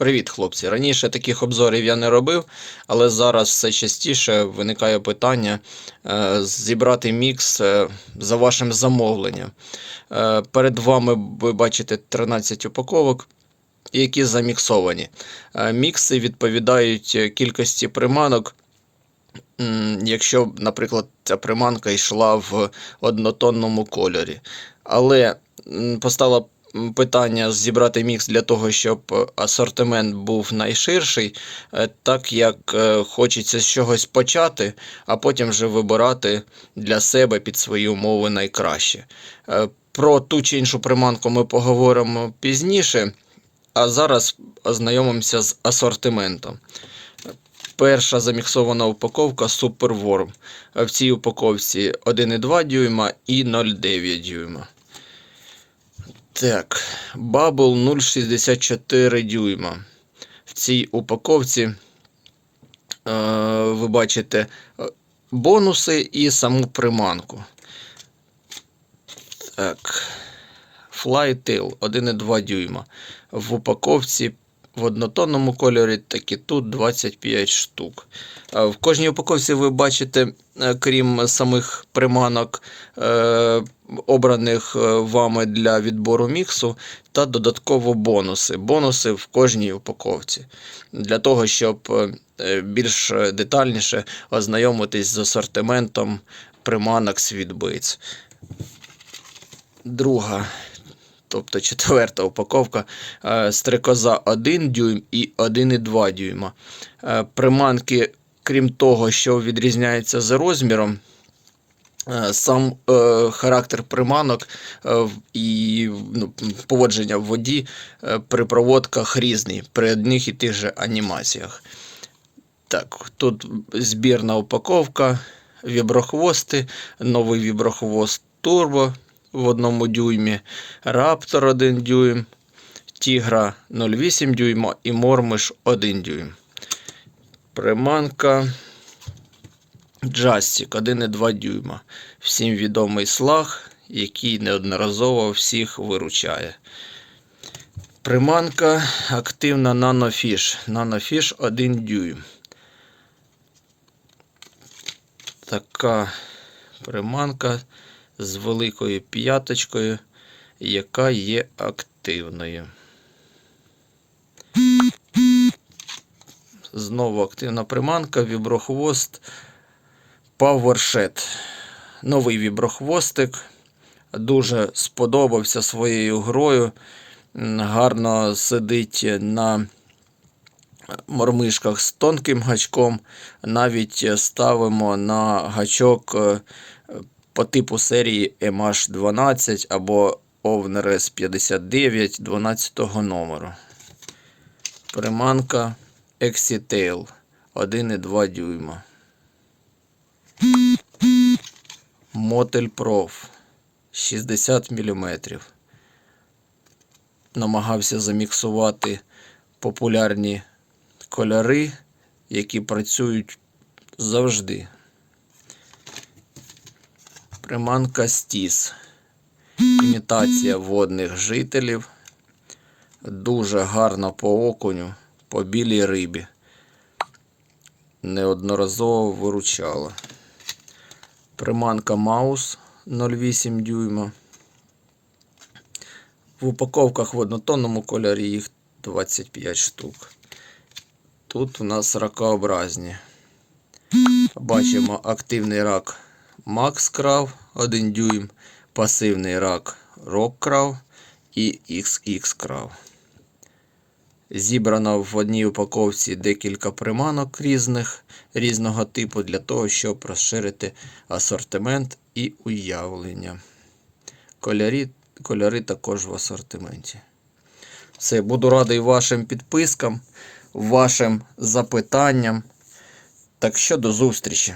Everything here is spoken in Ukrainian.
Привіт, хлопці. Раніше таких обзорів я не робив, але зараз все частіше виникає питання е, зібрати мікс е, за вашим замовленням. Е, перед вами ви бачите 13 упаковок, які заміксовані. Мікси відповідають кількості приманок. Якщо, наприклад, ця приманка йшла в однотонному кольорі. Але м, питання зібрати мікс для того, щоб е, асортимент був найширший, е, так як е, хочеться з чогось почати, а потім вже вибирати для себе під свої умови найкраще. Про ту чи іншу приманку ми поговоримо пізніше, а зараз ознайомимося з асортиментом. Перша заміксована упаковка Super Worm. В цій упаковці 1,2 дюйма і 0,9 дюйма. Так, Bubble 0,64 дюйма. В цій упаковці е, ви бачите е, бонуси і саму приманку. Так. Flytail 1,2 дюйма. В упаковці в однотонному кольорі, так і тут 25 штук. Е, В кожній упаковці ви бачите, крім самих приманок, обраних е, вами для відбору міксу, та додатково бонуси. Бонуси в кожній упаковці. Для того, щоб е, більш детальніше ознайомитись з асортиментом приманок Sweetbaits. Друга тобто четверта упаковка е, стрекоза 1 дюйм і 1,2 дюйма. Приманки, крім того, що відрізняються за розміром, сам е, характер приманок е, і ну, поводження в воді е, при проводках різний при одних і тих же анімаціях. Так, тут збірна упаковка, віброхвости, новий віброхвост Turbo в одному дюймі, Раптор 1 дюйм, Тігра 0,8 дюйма і Мормиш 1 дюйм. Приманка Джастік 1,2 дюйма. Всім відомий слаг, який неодноразово всіх виручає. Приманка активна нанофіш. Нанофіш 1 дюйм. Така приманка з великою п'яточкою, яка є активною. Знову активна приманка, віброхвост PowerShed. Новий віброхвостик. Дуже сподобався своєю грою. Гарно сидить на мормишках з тонким гачком. Навіть ставимо на гачок е, по типу серії MH12 або Ovner S59 12 номеру. Приманка Exitail 1,2 дюйма. Мотель Prof 60 мм. Намагався заміксувати популярні кольори, які працюють завжди. Приманка Стіс. Імітація водних жителів. Дуже гарна по окуню, по білій рибі. Неодноразово виручала. Приманка Маус 0,8 дюйма. В упаковках в однотонному кольорі їх 25 штук. Тут у нас ракообразні. Бачимо активний рак Max Крав 1 дюйм, пасивний рак Rock і XX. Зібрано в одній упаковці декілька приманок різних, різного типу для того, щоб розширити асортимент і уявлення. Кольорі, кольори також в асортименті. Все, буду радий вашим підпискам, вашим запитанням. Так що до зустрічі!